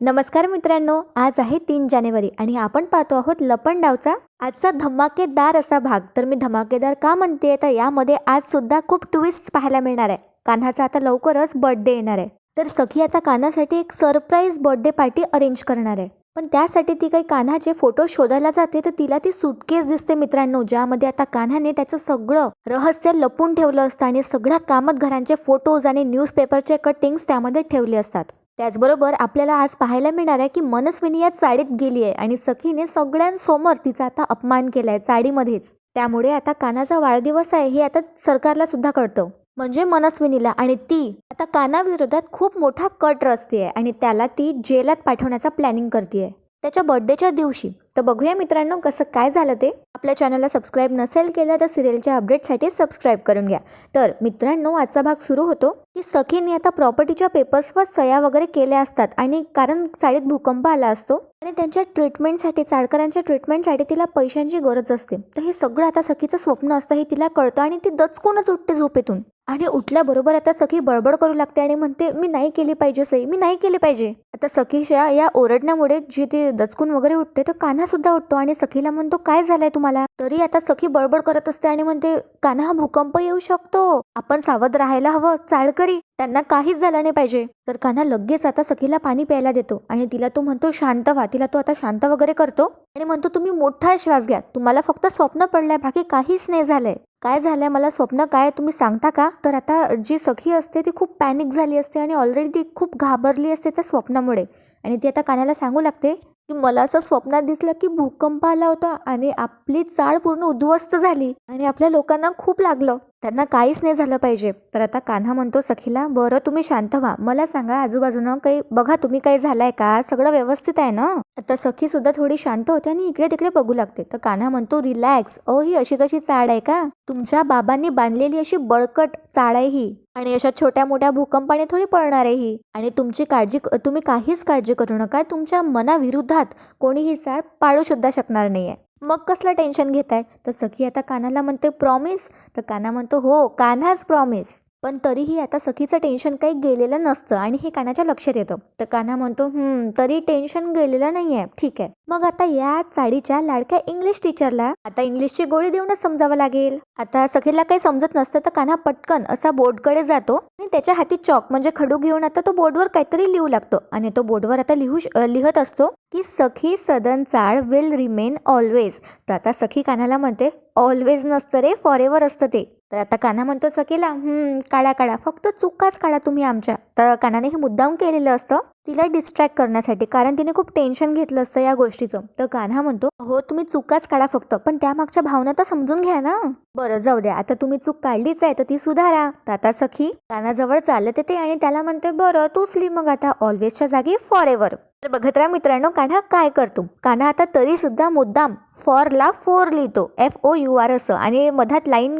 नमस्कार मित्रांनो आज आहे तीन जानेवारी आणि आपण पाहतो आहोत लपंडावचा आजचा धमाकेदार असा भाग. तर मी धमाकेदार का म्हणते तर यामध्ये आज सुद्धा खूप ट्विस्ट पाहायला मिळणार आहे. कान्हाचा आता लवकरच बर्थडे येणार आहे. तर सखी आता कान्हासाठी एक सरप्राईज बर्थडे पार्टी अरेंज करणार आहे. पण त्यासाठी ती काही कान्हाचे फोटो शोधायला जाते तर तिला ती सुटकेस दिसते मित्रांनो ज्यामध्ये आता कान्हाने त्याचं सगळं रहस्य लपून ठेवलं असतं आणि सगळ्या कामत घरांचे फोटोज आणि न्यूजपेपरचे कटिंग्स त्यामध्ये ठेवले असतात. त्याचबरोबर आपल्याला आज पाहायला मिळणार आहे की मनस्विनी या चाळीत गेली आहे आणि सखीने सगळ्यांसमोर तिचा आता अपमान केलाय चाळीमध्येच. त्यामुळे आता कानाचा वाढदिवस आहे हे आता सरकारला सुद्धा कळतं. म्हणजे मनस्विनीला आणि ती आता कानाविरोधात खूप मोठा कट रचते आणि त्याला ती जेलात पाठवण्याचा प्लॅनिंग करते त्याच्या बर्थडेच्या दिवशी. तर बघूया मित्रांनो कसं काय झालं ते. आपल्या चॅनलला सबस्क्राईब नसेल केलं तर सिरियलच्या अपडेटसाठी सबस्क्राईब करून घ्या. तर मित्रांनो आजचा भाग सुरू होतो की सखीने आता प्रॉपर्टीच्या पेपर्सवर सह्या वगैरे केल्या असतात आणि कारण चाळीत भूकंप आला असतो आणि त्यांच्या ट्रीटमेंटसाठी चाळकरांच्या ट्रीटमेंटसाठी तिला पैशांची गरज असते. तर हे सगळं आता सखीचं स्वप्न असतं हे तिला कळतं आणि ती दचकूनच उठते झोपेतून. आणि उठल्याबरोबर आता सखी बडबड करू लागते आणि म्हणते मी नाही केली पाहिजे सई मी नाही केली पाहिजे. आता सखीच्या या ओरडण्यामुळे जी ते दचकून वगैरे उठते तर कान्हा सुद्धा उठतो आणि सखीला म्हणतो काय झालंय तुम्हाला? तरी आता सखी बडबड करत असते आणि म्हणते कान्हा हा भूकंप येऊ शकतो. आपण सावध राहायला हवं चाळकरी त्यांना काहीच झालं नाही पाहिजे. तर कान्हा लगेच आता सखीला पाणी प्यायला देतो आणि तिला तो म्हणतो शांत व्हा. तिला तो आता शांत वगैरे करतो आणि म्हणतो तुम्ही मोठा श्वास घ्या. तुम्हाला फक्त स्वप्न पडलंय बाकी काहीच नाही झालंय. काय झालंय? मला स्वप्न काय तुम्ही सांगता का? तर आता जी सखी असते ती खूप पॅनिक झाली असते आणि ऑलरेडी ती खूप घाबरली असते त्या स्वप्नामुळे. आणि ती आता कानाला सांगू लागते की मला असं स्वप्नात दिसलं की भूकंप आला होता आणि आपली चाळ पूर्ण उद्ध्वस्त झाली आणि आपल्या लोकांना खूप लागलं. त्यांना काहीच नाही झालं पाहिजे. तर आता कान्हा म्हणतो सखीला बरं तुम्ही शांत व्हा. मला सांगा आजूबाजूनं काही बघा तुम्ही काही झालाय का? सगळं व्यवस्थित आहे ना? आता सखी सुद्धा थोडी शांत होते आणि इकडे तिकडे बघू लागते. तर कान्हा म्हणतो रिलॅक्स. ओ ही अशी तशी चाड आहे का? तुमच्या बाबांनी बांधलेली अशी बळकट चाळ आहे ही. आणि अशा छोट्या मोठ्या भूकंपाने थोडी पळणार आहे ही. आणि तुमची काळजी तुम्ही काहीच काळजी करू नका. तुमच्या मनाविरोधात कोणी ही चाळ पाडू सुद्धा शकणार नाहीये. मग कसलं टेन्शन घेताय? तर सखी आता कानाला म्हणते प्रॉमिस तर काना म्हणतो हो कान्हाच प्रॉमिस पण तरीही आता सखीचं टेन्शन काही गेलेलं नसतं आणि हे कानाच्या लक्षात येतं. तर कान्हा म्हणतो तरी टेन्शन गेलेलं नाही आहे ठीक आहे. मग आता या चाळीच्या लाडक्या इंग्लिश टीचरला आता इंग्लिशची गोळी देऊनच समजावं लागेल. आता सखीला काही समजत नसतं तर कान्हा पटकन असा बोर्डकडे जातो आणि त्याच्या हाती चॉक म्हणजे खडू घेऊन आता तो बोर्डवर काहीतरी लिहू लागतो. आणि तो बोर्डवर आता लिहू श- लिहत असतो की सखी सदन चाळ विल रिमेन ऑलवेज तर आता सखी कानाला म्हणते ऑलवेज नसतं रे फॉर एव्हर असतं ते. तर आता कान्हा म्हणतो सखीला हम्म काढा काढा. फक्त चुकाच काढा तुम्ही आमच्या. तर कानाने हे मुद्दाम केलेलं असतं तिला डिस्ट्रॅक्ट करण्यासाठी कारण तिने खूप टेन्शन घेतलं असतं या गोष्टीचं. तर कान्हा म्हणतो हो तुम्ही चुकाच काढा फक्त पण त्यामागच्या भावना तर समजून घ्या ना. बरं जाऊ द्या. आता तुम्ही चूक काढलीच आहे तर ती सुधारा. तर आता सखी कानाजवळ चालत येते आणि त्याला म्हणते बरं तूच लिह मग आता. ऑलवेजच्या जागी फॉर एव्हर तर बघत राहा मित्रांनो कान्हा काय करतो? कान्हा आता तरी सुद्धा मुद्दाम फॉरला फोर लिहितो. एफ ओ यू आर असं. आणि मधात लाईन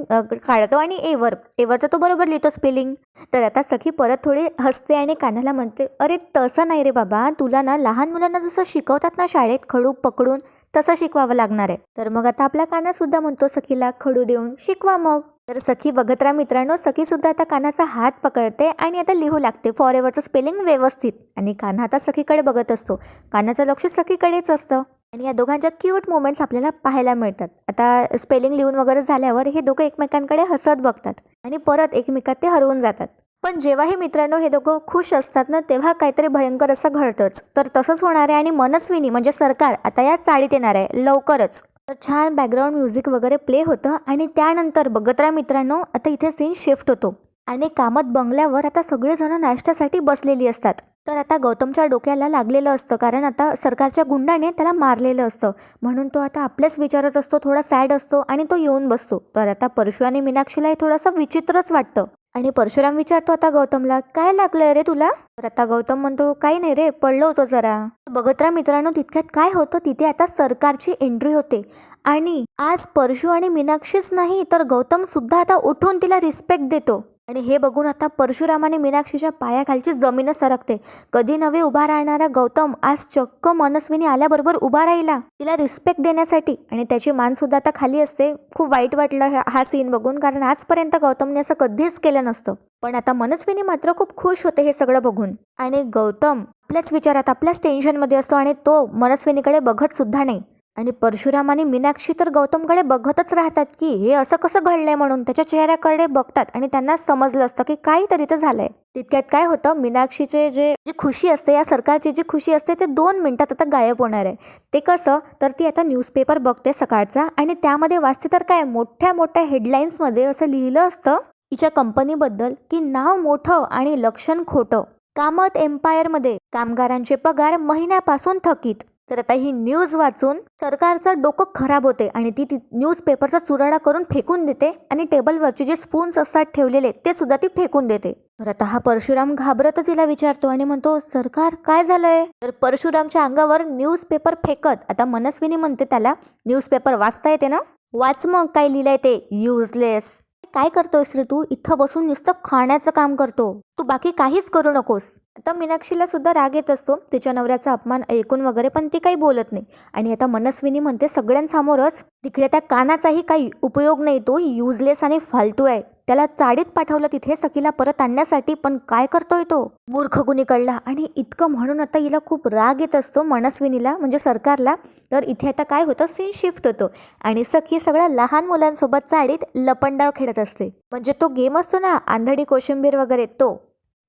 काढतो आणि एवर एवरचं तो बरोबर लिहितो स्पेलिंग तर आता सखी परत थोडी हसते आणि कान्हाला म्हणते अरे तसं नाही रे बाबा. तुला ना लहान मुलांना जसं शिकवतात ना शाळेत खडू पकडून तसं शिकवावं लागणार आहे. तर मग आता आपला काना सुद्धा म्हणतो सखीला खडू देऊन शिकवा मग. तर सखी बघत मित्रांनो सखीसुद्धा आता कानाचा हात पकडते आणि आता लिहू लागते. फॉर एव्हरचं स्पेलिंग व्यवस्थित. आणि कान्हा आता सखीकडे बघत असतो. कानाचं लक्ष सखीकडेच असतं. आणि या दोघांच्या क्यूट मोमेंट्स आपल्याला पाहायला मिळतात. आता स्पेलिंग लिहून वगैरे झाल्यावर हे दोघं एकमेकांकडे हसत बघतात. आणि परत एकमेकात ते हरवून जातात. पण जेव्हाही मित्रांनो हे दोघं खुश असतात ना तेव्हा काहीतरी भयंकर असं घडतंच. तर तसंच होणार आहे आणि मनस्विनी म्हणजे सरकार आता या चाळीत येणार आहे. लवकरच. तर छान बॅकग्राऊंड म्युझिक वगैरे प्ले होतं आणि त्यानंतर बघत राहा मित्रांनो आता इथे सीन शिफ्ट होतो. आणि कामत बंगल्यावर आता सगळेजण नाश्त्यासाठी बसलेली असतात. तर आता गौतमच्या डोक्याला लागलेलं असतं कारण आता सरकारच्या गुंडाने त्याला मारलेलं असतं. म्हणून तो आता आपलेच विचारत असतो थोडा सॅड असतो आणि तो येऊन बसतो. तर आता परशु आणि मीनाक्षीला हे थोडंसं विचित्रच वाटतं. आणि परशुराम विचारतो आता गौतमला काय लागलंय रे तुला? तर आता गौतम म्हणतो काही नाही रे पडलो होतो जरा. बघत राहा मित्रांनो तितक्यात काय होतं तिथे आता सरकारची एंट्री होते. आणि आज परशु आणि मीनाक्षीच नाही तर गौतम सुद्धा आता उठून तिला रिस्पेक्ट देतो. आणि हे बघून आता परशुरामाने मीनाक्षीच्या पायाखालची जमीनच सरकते. कधी नवे उभा राहणारा गौतम आज चक्क मनस्विनी आल्याबरोबर उभा राहिला. तिला रिस्पेक्ट देण्यासाठी आणि त्याची मान सुद्धा आता खाली असते. खूप वाईट वाटलं हा- हा सीन बघून कारण आजपर्यंत गौतमने असं कधीच केलं नसतं. पण आता मनस्विनी मात्र खूप खुश होते हे सगळं बघून. आणि गौतम आपल्याच विचारात आपल्याच टेन्शनमध्ये असतो आणि तो मनस्विनीकडे बघत सुद्धा नाही. आणि परशुराम आणि मीनाक्षी तर गौतमकडे बघतच राहतात की हे असं कसं घडलंय म्हणून त्याच्या चेहऱ्याकडे बघतात आणि त्यांना समजलं असतं की काहीतरी तर झालंय. तितक्यात काय होतं मीनाक्षीचे जे जी खुशी असते या सरकारची जी खुशी असते ते दोन मिनिटात आता गायब होणार आहे. ते कसं तर ती आता न्यूजपेपर बघते सकाळचा आणि त्यामध्ये वाचते तर काय मोठ्या मोठ्या हेडलाईन्समध्ये असं लिहिलं असतं तिच्या कंपनीबद्दल की नाव मोठं आणि लक्षण खोटं. कामत एम्पायरमध्ये कामगारांचे पगार महिन्यापासून थकीत. तर आता ही न्यूज वाचून सरकारचं डोकं खराब होते आणि ती ती न्यूजपेपरचा चुराडा करून फेकून देते आणि टेबलवरचे जे स्पून्स असतात ठेवलेले ते सुद्धा ती फेकून देते. तर आता हा परशुराम घाबरतच हिला विचारतो आणि म्हणतो सरकार काय झालंय? तर परशुरामच्या अंगावर न्यूजपेपर फेकत आता मनस्विनी म्हणते त्याला न्यूजपेपर वाचता येते ना? वाच मग काय लिहिलंय ते युजलेस काय करतोयस रे तू? इथं बसून नुसतं खाण्याचं काम करतो. तू बाकी काहीच करू नकोस. आता मीनाक्षीला सुद्धा राग येत असतो. तिच्या नवऱ्याचा अपमान ऐकून वगैरे पण ती काही बोलत नाही. आणि आता मनस्विनी म्हणते सगळ्यांसमोरच तिकडे त्या कानाचाही काही उपयोग नाही. तो युजलेस आणि फालतू आहे. त्याला चाडीत पाठवलं तिथे सखीला परत आणण्यासाठी पण काय करतोय तो? मूर्ख गुणी कळला. आणि इतकं म्हणून आता हिला खूप राग येत असतो मनस्विनीला म्हणजे सरकारला. तर इथे आता काय होतं? सीन शिफ्ट होतो. आणि सखी सगळ्या लहान मुलांसोबत चाडीत लपंडाव खेळत असते. म्हणजे तो गेम असतो ना आंधळी कोशिंबीर वगैरे तो.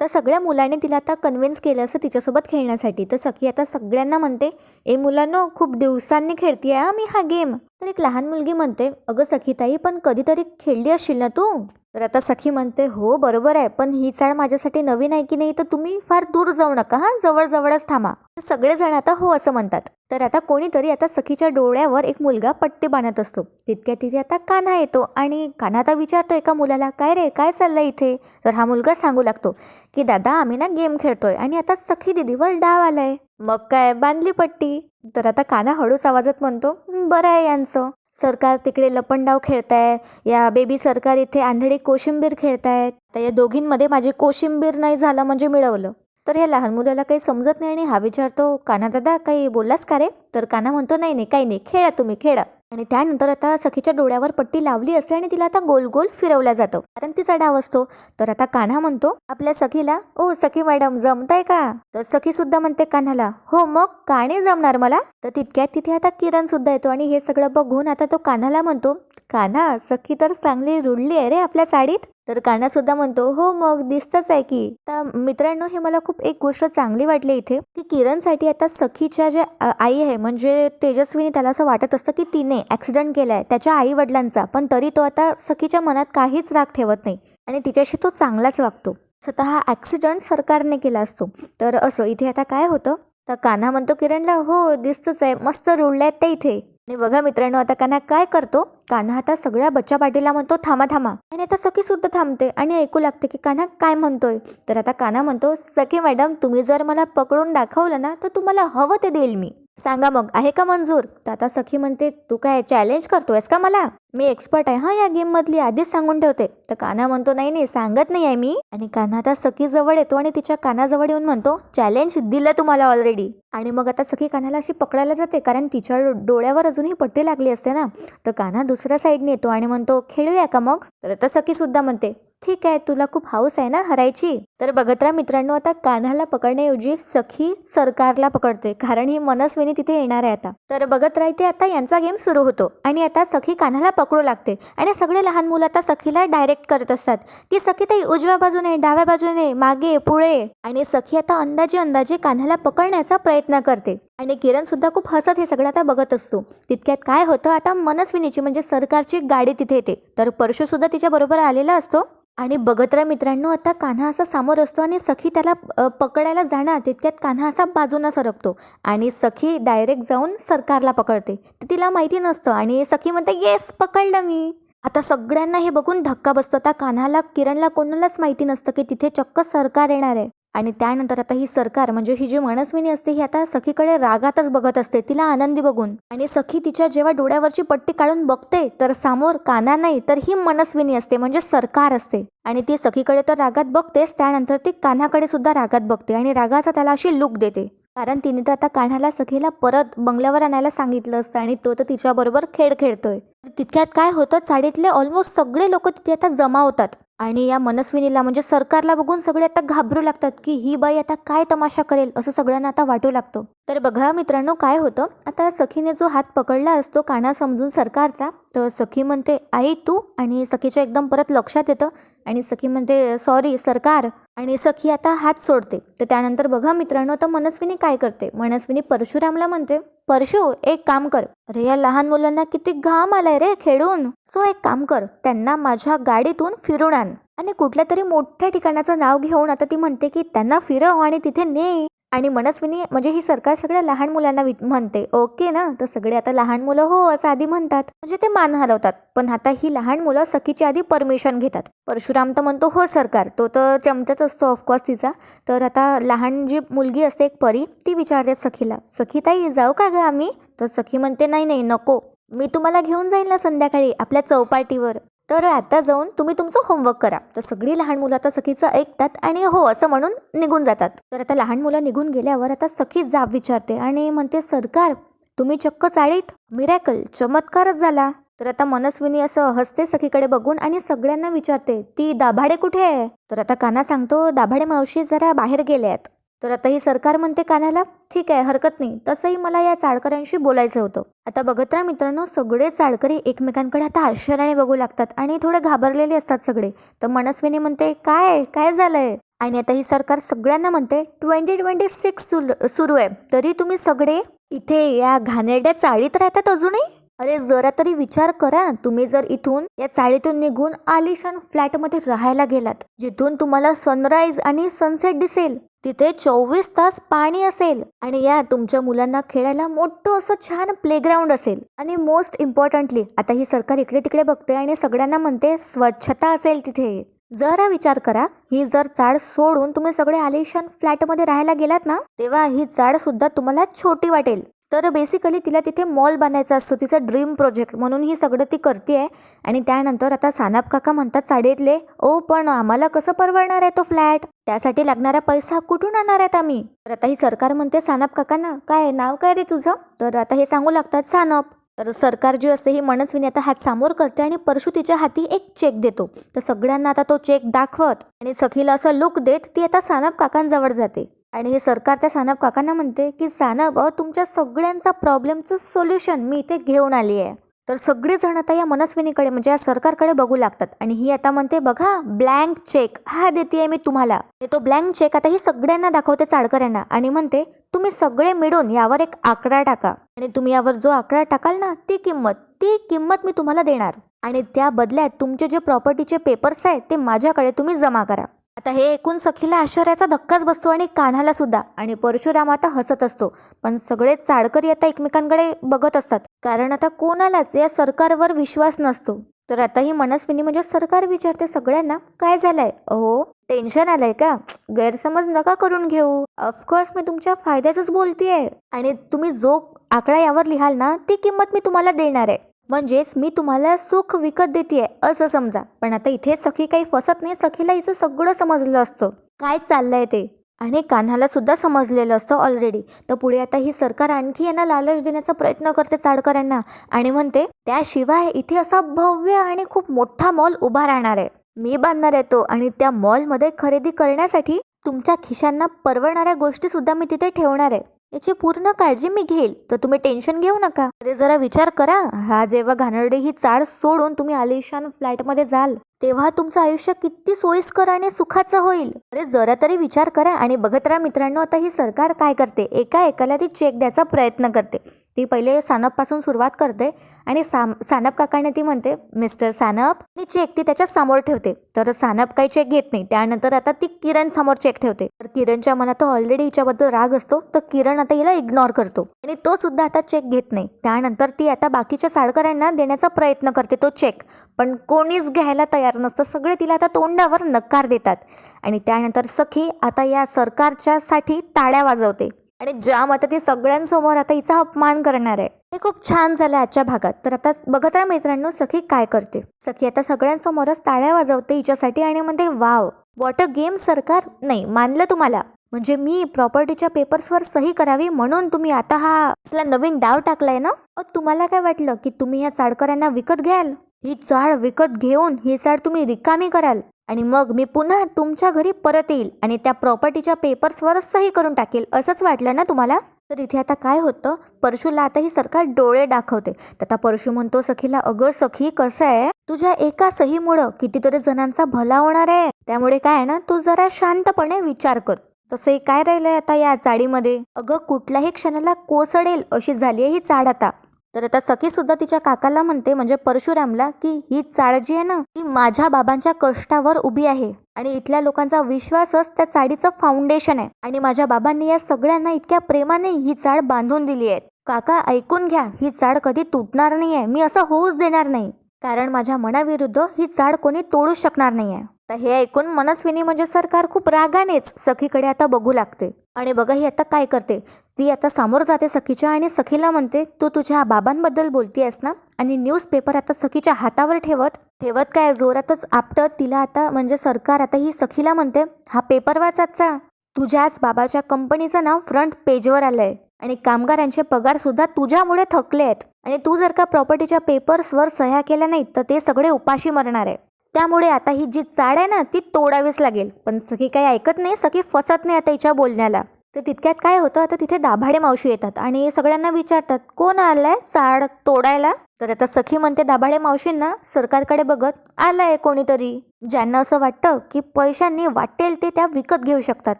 तर सगळ्या मुलांनी तिला आता कन्व्हिन्स केलं असं तिच्यासोबत खेळण्यासाठी. तर सखी आता सगळ्यांना म्हणते ए मुलांनो खूप दिवसांनी खेळते आहे मी हा गेम तर एक लहान मुलगी म्हणते अगं सखीताई पण कधीतरी खेळली असशील ना तू? तर आता सखी म्हणते हो बरोबर आहे पण ही चाळ माझ्यासाठी नवीन आहे की नाही तर तुम्ही फार दूर जाऊ नका हां जवळजवळच थांबा. सगळेजण आता हो असं म्हणतात. तर आता कोणीतरी आता सखीच्या डोळ्यावर एक मुलगा पट्टी बांधत असतो. तितक्या तिथे आता कान्हा येतो आणि कान्हा आता विचारतो एका मुलाला काय रे काय चाललंय इथे? तर हा मुलगा सांगू लागतो की दादा आम्ही ना गेम खेळतोय आणि आता सखी दिदीवर डाव आलाय. मग काय बांधली पट्टी? तर आता कान्हा हळूच आवाजात म्हणतो बरं आहे यांचं. सरकार तिकडे लपंडाव आहे या बेबी सरकार इथे आंधळी कोशिंबीर खेळत आहेत तर या दोघींमध्ये माझी कोशिंबीर नाही झालं म्हणजे मिळवलं. तर या लहान मुलाला काही समजत नाही आणि हा विचारतो काना दादा काही बोललास का रे? तर काना म्हणतो नाही नाही काही नाही खेळा तुम्ही खेळा. आणि त्यानंतर आता सखीच्या डोळ्यावर पट्टी लावली असते आणि तिला आता गोल गोल फिरवल्या जातं. कारण तिचा डाव असतो. तर आता कान्हा म्हणतो आपल्या सखीला ओ सखी मॅडम जमताय का? तर सखी सुद्धा म्हणते कान्हाला हो मग का नाही जमणार मला? तर तितक्यात तिथे आता किरण सुद्धा येतो आणि हे सगळं बघून आता तो कान्हाला म्हणतो कान्हा सखी तर चांगली रुळली आहे रे आपल्या साडीत. तर कान्हासुद्धा म्हणतो हो मग दिसतच आहे की. तर मित्रांनो हे मला खूप एक गोष्ट चांगली वाटली इथे की किरणसाठी आता सखीच्या ज्या आई आहे म्हणजे तेजस्वीने त्याला असं वाटत असतं की तिने ॲक्सिडेंट केला आहे त्याच्या आई वडिलांचा पण तरी तो आता सखीच्या मनात काहीच राग ठेवत नाही आणि तिच्याशी तो चांगलाच वागतो. स्वतः हा ॲक्सिडंट सरकारने केला असतो. तर असं इथे आता काय होतं? तर कान्हा म्हणतो किरणला हो दिसतच आहे मस्त रुळल्यात ते इथे. आणि बघा मित्रांनो आता कान्हा काय करतो? कान्हा आता सगळ्या बच्चा पाटीला म्हणतो थांबा थांबा. आणि आता सखी सुद्धा थांबते आणि ऐकू लागते की कान्हा काय म्हणतोय. तर आता कान्हा म्हणतो सखी मॅडम तुम्ही जर मला पकडून दाखवलं ना तर तुम्हाला हवं ते देईल मी. सांगा मग आहे का मंजूर? तर आता सखी म्हणते तू काय चॅलेंज करतोयस का मला? मी एक्सपर्ट आहे हा या गेम मधली आधीच सांगून ठेवते. तर कान्हा म्हणतो नाही नाही सांगत नाही आहे मी. आणि कान्हा आता सखी जवळ येतो आणि तिच्या कानाजवळ येऊन म्हणतो चॅलेंज दिलं तुम्हाला ऑलरेडी आणि मग आता सखी कान्हाला अशी पकडायला जाते कारण तिच्या डोळ्यावर अजूनही पट्टी लागली असते ना. तर कान्हा दुसऱ्या साईडने येतो आणि म्हणतो खेळूया का मग? तर आता सखी सुद्धा म्हणते ठीक आहे तुला खूप हाऊस आहे ना हरायची? तर बघत राहा मित्रांनो आता कान्हाला पकडण्याऐवजी सखी सरकारला पकडते कारण ही मनस्विनी तिथे येणार आहे आता. तर बघत राहते आता यांचा गेम सुरू होतो आणि आता सखी कान्हाला पकडू लागते आणि सगळे लहान मुलं आता सखीला डायरेक्ट करत असतात. की सखी ताई उजव्या बाजूने डाव्या बाजूने मागे पुढे. आणि सखी आता अंदाजे अंदाजे कान्हाला पकडण्याचा प्रयत्न करते. आणि किरण सुद्धा खूप हसत हे सगळं आता बघत असतो. तितक्यात काय होतं आता मनस्विनीची म्हणजे सरकारची गाडी तिथे येते. तर परशु सुद्धा तिच्या बरोबर आलेला असतो. आणि बघत मित्रांनो आता कान्हा असा समोर असतो आणि सखी त्याला पकडायला जाणार तितक्यात कान्हा असा बाजूला सरकतो. आणि सखी डायरेक्ट जाऊन सरकारला पकडते. तर तिला माहिती नसतं आणि सखी म्हणते येस पकडलं मी. आता सगळ्यांना हे बघून धक्का बसतो. आता कान्हाला किरणला कोणालाच माहिती नसतं की तिथे चक्क सरकार येणार आहे. आणि त्यानंतर आता ही सरकार म्हणजे ही जी मनस्विनी असते ही आता सखीकडे रागातच बघत असते. तिला आनंदी बघून. आणि सखी तिच्या जेव्हा डोळ्यावरची पट्टी काढून बघते तर समोर काना नाही तर ही मनस्विनी असते म्हणजे सरकार असते. आणि ती सखीकडे तर रागात बघतेच त्यानंतर ती कान्हाकडे सुद्धा रागात बघते आणि रागाचा त्याला अशी लुक देते. कारण तिने तर आता कान्हाला सखीला परत बंगल्यावर आणायला सांगितलं असतं आणि तो तर तिच्याबरोबर खेळ खेळतोय. तितक्यात काय होतं चाळीतले ऑलमोस्ट सगळे लोक तिथे आता जमा होतात. आणि या मनस्विनीला म्हणजे सरकारला बघून सगळे आता घाबरू लागतात की ही बाई आता काय तमाशा करेल असं सगळ्यांना आता वाटू लागतो. तर बघा मित्रांनो काय होतं. आता सखीने जो हात पकडला असतो काना समजून सरकारचा तर सखी म्हणते आई तू आणि सखीच्या एकदम परत लक्षात येतं. आणि सखी म्हणते सॉरी सरकार. आणि सखी आता हात सोडते. तर त्यानंतर बघा मित्रांनो तर मनस्विनी काय करते? मनस्विनी परशुरामला म्हणते परशु एक काम कर. अरे या लहान मुलांना किती घाम आलाय रे खेळून. सो एक काम कर त्यांना माझ्या गाडीतून फिरून आण. आणि कुठल्या तरी मोठ्या ठिकाणाचं नाव घेऊन आता ती म्हणते की त्यांना फिरव आणि तिथे ने. आणि मनस्विनी म्हणजे ही सरकार सगळ्या लहान मुलांना वि- म्हणते. ओके ना तर सगळे आता लहान मुलं हो असं आधी म्हणतात. म्हणजे ते मान हलवतात. पण आता ही लहान मुलं सखीची आधी परमिशन घेतात. परशुराम तर म्हणतो हो सरकार. तो तर चमचाच असतो ऑफकोर्स तिचा. तर आता लहान जी मुलगी असते एक परी ती विचारते सखीला सखी ताई जाऊ का ग आम्ही? तर सखी म्हणते नाही नाही नको. मी तुम्हाला घेऊन जाईल ना संध्याकाळी आपल्या चौपाटीवर. तर आता जाऊन तुम्ही तुमचं होमवर्क करा. तर सगळी लहान मुलं आता सखीचं ऐकतात आणि हो असं म्हणून निघून जातात. तर आता लहान मुलं निघून गेल्यावर आता सखी जाब विचारते आणि म्हणते सरकार तुम्ही चक्क चाळीत. मिरॅकल चमत्कारच झाला. तर आता मनस्विनी असं हसते सखीकडे बघून आणि सगळ्यांना विचारते ती दाभाडे कुठे आहे? तर आता काना सांगतो दाभाडे मावशी जरा बाहेर गेले आहेत तर आता ही सरकार म्हणते कानाला ठीक आहे हरकत नाही. तसंही मला या चाळकऱ्यांशी बोलायचं होतं. आता बघत राहा मित्रांनो सगळे चाळकरी एकमेकांकडे आता आश्चर्याने बघू लागतात आणि थोडे घाबरलेले असतात सगळे. तर मनस्विनी म्हणते काय काय झालंय? आणि आता ही सरकार सगळ्यांना म्हणते ट्वेंटी ट्वेंटी सिक्स सुरू आहे. तरी तुम्ही सगळे इथे या घाणेरड्या चाळीत राहतात अजूनही? अरे जरा तरी विचार करा. तुम्ही जर इथून या चाळीतून निघून आलिशान फ्लॅटमध्ये राहायला गेलात जिथून तुम्हाला सनराईज आणि सनसेट दिसेल. तिथे चोवीस तास पाणी असेल आणि या तुमच्या मुलांना खेळायला मोठं असं छान प्लेग्राऊंड असेल. आणि मोस्ट इम्पॉर्टंटली आता ही सरकार इकडे तिकडे बघते आणि सगळ्यांना म्हणते स्वच्छता असेल तिथे. जरा विचार करा ही जर चाड सोडून तुम्ही सगळे आलिशान फ्लॅटमध्ये राहायला गेलात ना तेव्हा ही चाड सुद्धा तुम्हाला छोटी वाटेल. तर बेसिकली तिला तिथे मॉल बांधायचा असतो. तिचा ड्रीम प्रोजेक्ट म्हणून ही सगळं ती करते आणि त्यानंतर आता सानाप काका म्हणतात साडेतले ओ पण आम्हाला कसं परवडणार आहे तो फ्लॅट त्यासाठी लागणारा पैसा कुठून आणणार आहेत आम्ही? तर आता ही सरकार म्हणते सानप काकांना काय नाव काय रे तुझं? तर आता हे सांगू लागतात सानप. तर सरकार जी असते ही मनस्विनी आता हात समोर करते आणि परशु तिच्या हाती एक चेक देतो. तर सगळ्यांना आता तो चेक दाखवत आणि सखीला असं लुक देत ती आता सानप काकांजवळ जाते. आणि हे सरकार त्या सानप काकांना म्हणते की सानप तुमच्या सगळ्यांचा प्रॉब्लेमचं सोल्युशन मी इथे घेऊन आली आहे. तर सगळेजण आता या मनस्विनीकडे म्हणजे या सरकारकडे बघू लागतात. आणि ही आता म्हणते बघा ब्लँक चेक हा देते मी तुम्हाला. तो ब्लँक चेक आता ही सगळ्यांना दाखवते चाडकऱ्यांना. आणि म्हणते तुम्ही सगळे मिळून यावर एक आकडा टाका. आणि तुम्ही यावर जो आकडा टाकाल ना ती किंमत ती किंमत मी तुम्हाला देणार. आणि त्या बदल्यात तुमचे जे प्रॉपर्टीचे पेपर्स आहेत ते माझ्याकडे तुम्ही जमा करा. आता हे ऐकून सखीला आश्चर्याचा धक्काच बसतो आणि कान्हाला सुद्धा. आणि परशुराम आता हसत असतो. पण सगळे चाडकरी आता एकमेकांकडे बघत असतात. कारण आता कोणालाच या सरकारवर विश्वास नसतो. तर आता ही मनस्विनी म्हणजे सरकार विचारते सगळ्यांना काय झालंय? अहो टेन्शन आलंय का? गैरसमज नका करून घेऊ. ऑफकोर्स मी तुमच्या फायद्याचंच बोलतेय. आणि तुम्ही जो आकडा यावर लिहाल ना ती किंमत मी तुम्हाला देणार आहे. म्हणजेच मी तुम्हाला सुख विकत देते असं समजा. पण आता इथे सखी काही फसत नाही सखीला हिचं सगळं समजलं असतं. काय चाललंय ते? आणि कान्हाला सुद्धा समजलेलं असतं ऑलरेडी तर पुढे आता ही सरकार आणखी यांना लालच देण्याचा प्रयत्न करते चाडकरांना आणि म्हणते त्याशिवाय इथे असा भव्य आणि खूप मोठा मॉल उभा राहणार आहे. मी बांधणार आहे तो आणि त्या मॉलमध्ये खरेदी करण्यासाठी तुमच्या खिशांना परवडणाऱ्या गोष्टी सुद्धा मी तिथे ठेवणार आहे. याची पूर्ण काळजी मी घेईल. तर तुम्ही टेन्शन घेऊ नका. अरे जरा विचार करा. हा जेव्हा घाणरडी ही चाळ सोडून तुम्ही आलिशान फ्लॅटमध्ये जाल तेव्हा तुमचं आयुष्य किती सोयीस्कर आणि सुखाचं होईल. अरे जरा तरी विचार करा आणि बघत राहा मित्रांनो आता ही सरकार काय करते? एका एकाला ती चेक द्यायचा प्रयत्न करते. ती पहिले सानपपासून सुरुवात करते आणि साम सानप काकाने ती म्हणते मिस्टर सानप ती चेक ती त्याच्यासमोर ठेवते. तर सानप काही चेक घेत नाही. त्यानंतर आता ती किरण समोर चेक ठेवते. तर किरणच्या मनात ऑलरेडी हिच्याबद्दल राग असतो. तर किरण आता हिला इग्नोर करतो. आणि तो सुद्धा आता चेक घेत नाही. त्यानंतर ती आता बाकीच्या साडकऱ्यांना देण्याचा प्रयत्न करते तो चेक पण कोणीच घ्यायला तयार नसतं. सगळे तिला आता तोंडावर नकार देतात. आणि त्यानंतर सखी आता या सरकारच्या साठी टाळ्या वाजवते. आणि जाम आता ती सगळ्यांसमोर आता हिचा अपमान करणार आहे. हे खूप छान झालं आजच्या भागात. तर आता बघत राहा मित्रांनो सखी काय करते? सखी आता सगळ्यांसमोरच टाळ्या वाजवते हिच्यासाठी आणि म्हणते वाव वॉट अ गेम सरकार. नाही मानलं तुम्हाला. म्हणजे मी प्रॉपर्टीच्या पेपर्सवर सही करावी म्हणून तुम्ही आता हा असला नवीन डाव टाकलाय ना? तुम्हाला काय वाटलं की तुम्ही ह्या चाडकऱ्यांना विकत घ्याल? ही चाळ विकत घेऊन ही चाळ तुम्ही रिकामी कराल? आणि मग मी पुन्हा तुमच्या घरी परत येईल आणि त्या प्रॉपर्टीच्या पेपर्सवरच सही करून टाकेल असंच वाटलं ना तुम्हाला? तर इथे आता काय होतं? परशूला आता ही सरकार डोळे दाखवते. तर आता परशू म्हणतो सखीला अगं सखी कसं आहे? तुझ्या एका सहीमुळं कितीतरी जणांचा भला होणार आहे. त्यामुळे काय आहे ना तू जरा शांतपणे विचार कर. तसंही काय राहिलंय आता या चाडीमध्ये अगं कुठल्याही क्षणाला कोसळेल अशी झाली आहे ही चाड आता. तर आता सखी सुद्धा तिच्या काकाला म्हणते म्हणजे परशुरामला की ही चाळ जी आहे ना ती माझ्या बाबांच्या कष्टावर उभी आहे. आणि इथल्या लोकांचा विश्वासच त्या चाळीचं फाउंडेशन आहे. आणि माझ्या बाबांनी या सगळ्यांना इतक्या प्रेमाने ही चाळ बांधून दिली आहे. काका ऐकून घ्या ही चाळ कधी तुटणार नाही आहे मी असं होऊच देणार नाही. कारण माझ्या मनाविरुद्ध ही चाळ कोणी तोडू शकणार नाही आहे तर हे ऐकून मनस्विनी म्हणजे सरकार खूप रागानेच सखीकडे आता बघू लागते. आणि बघा ही आता काय करते? ती आता समोर जाते सखीच्या आणि सखीला म्हणते तू तुझ्या बाबांबद्दल बोलतीयस ना? आणि न्यूजपेपर आता सखीच्या हातावर ठेवत ठेवत काय? जोरातच आपटत तिला आता म्हणजे सरकार आता ही सखीला म्हणते हा पेपर वाचाचा तुझ्याच बाबाच्या कंपनीचं नाव फ्रंट पेजवर आलंय. आणि कामगारांचे पगार सुद्धा तुझ्यामुळे थकले आहेत आणि तू जर का प्रॉपर्टीच्या पेपर्सवर सह्या केल्या नाहीत तर ते सगळे उपाशी मरणार आहे. त्यामुळे आता ही जी चाड आहे ना ती तोडावीच लागेल. पण सखी काही ऐकत नाही सखी फसत नाही आता हिच्या बोलण्याला. तर तितक्यात काय होतं आता तिथे दाभाडे मावशी येतात आणि सगळ्यांना विचारतात कोण आलाय चाड तोडायला? तर आता सखी म्हणते दाभाडे मावशींना सरकारकडे बघत आलाय कोणीतरी. ज्यांना असं वाटतं की पैशांनी वाटेल ते त्या विकत घेऊ शकतात.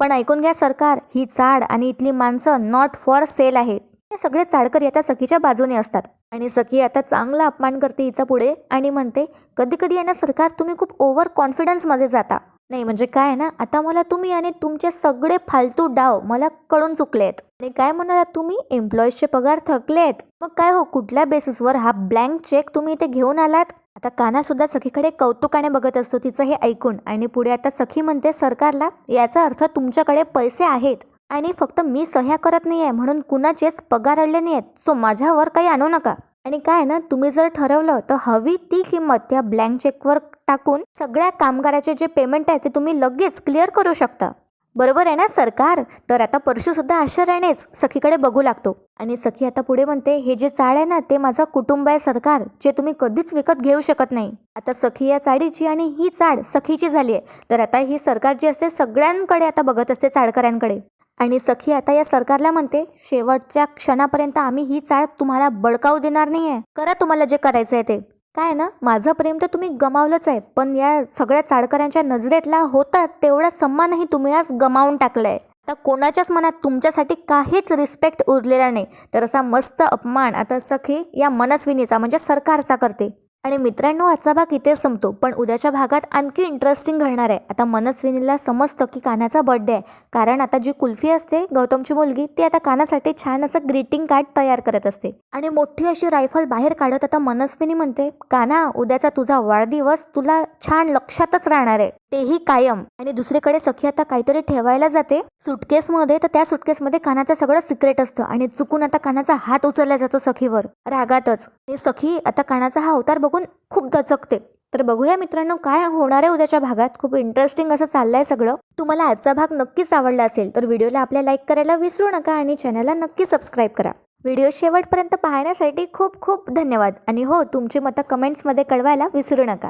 पण ऐकून घ्या सरकार ही चाड आणि इथली माणसं नॉट फॉर सेल आहेत. हे सगळे चाडकरी आता सखीच्या बाजूने असतात. आणि सखी आता चांगला अपमान करते हिचा पुढे आणि म्हणते कधी कधी आहे ना सरकार तुम्ही खूप ओव्हर कॉन्फिडन्समध्ये जाता. नाही म्हणजे काय आहे ना आता मला तुम्ही आणि तुमचे सगळे फालतू डाव मला कळून चुकले आहेत आणि काय म्हणाला तुम्ही? एम्प्लॉईजचे पगार थकले आहेत मग काय हो कुठल्या बेसिसवर हा ब्लँक चेक तुम्ही इथे घेऊन आलात? आता काना सुद्धा सखीकडे कौतुकाने बघत असतो तिचं हे ऐकून. आणि पुढे आता सखी म्हणते सरकारला याचा अर्थ तुमच्याकडे पैसे आहेत. आणि फक्त मी सह्या करत नाही आहे म्हणून कुणाचेच पगार अडले नाही आहेत सो माझ्यावर काही आणू नका. आणि काय ना तुम्ही जर ठरवलं तर हवी ती किंमत त्या ब्लँक चेकवर टाकून सगळ्या कामगाराचे जे पेमेंट आहे ते तुम्ही लगेच क्लिअर करू शकता. बरोबर आहे ना सरकार? तर आता परशुसुद्धा आश्चर्यानेच सखीकडे बघू लागतो. आणि सखी आता पुढे म्हणते हे जे चाळ आहे ना ते माझं कुटुंब आहे सरकार. जे तुम्ही कधीच विकत घेऊ शकत नाही. आता सखी या चाळीची आणि ही चाळ सखीची झाली आहे तर आता ही सरकार जी असते सगळ्यांकडे आता बघत असते चाळकऱ्यांकडे. आणि सखी आता या सरकारला म्हणते शेवटच्या क्षणापर्यंत आम्ही ही चाळ तुम्हाला बळकावू देणार नाही आहे करा तुम्हाला जे करायचं आहे ते. काय ना माझं प्रेम तर तुम्ही गमावलंच आहे पण या सगळ्या चाळकऱ्यांच्या नजरेतला होता तेवढा सन्मानही तुम्ही आज गमावून टाकलाय. आता कोणाच्याच मनात तुमच्यासाठी काहीच रिस्पेक्ट उरलेला नाही. तर असा मस्त अपमान आता सखी या मनस्विनीचा म्हणजे सरकारचा करते. आणि मित्रांनो आजचा भाग इथे संपतो. पण उद्याच्या भागात आणखी इंटरेस्टिंग घडणार आहे. आता मनस्विनीला समजतं की कानाचा बर्थडे आहे. कारण आता जी कुल्फी असते गौतमची मुलगी ती आता कानासाठी छान असं ग्रीटिंग कार्ड तयार करत असते. आणि मोठी अशी रायफल बाहेर काढत आता मनस्विनी म्हणते काना उद्याचा तुझा वाढदिवस तुला छान लक्षातच राहणार आहे. तेही कायम. आणि दुसरीकडे सखी आता काहीतरी ठेवायला जाते. सुटकेसमध्ये तर त्या सुटकेसमध्ये कानाचं सगळं सिक्रेट असतं. आणि चुकून आता कानाचा हात उचलला जातो सखीवर. रागातच. आणि सखी आता कानाचा हा अवतार बघून खूप दचकते. तर बघूया मित्रांनो काय होणार आहे उद्याच्या भागात? खूप इंटरेस्टिंग असं चाललंय सगळं. तुम्हाला आजचा भाग नक्कीच आवडला असेल तर व्हिडिओला आपल्या लाईक करायला विसरू नका आणि चॅनलला नक्की सबस्क्राईब करा. व्हिडिओ शेवटपर्यंत पाहण्यासाठी खूप खूप धन्यवाद. आणि हो तुमची मतं कमेंट्समध्ये कळवायला विसरू नका.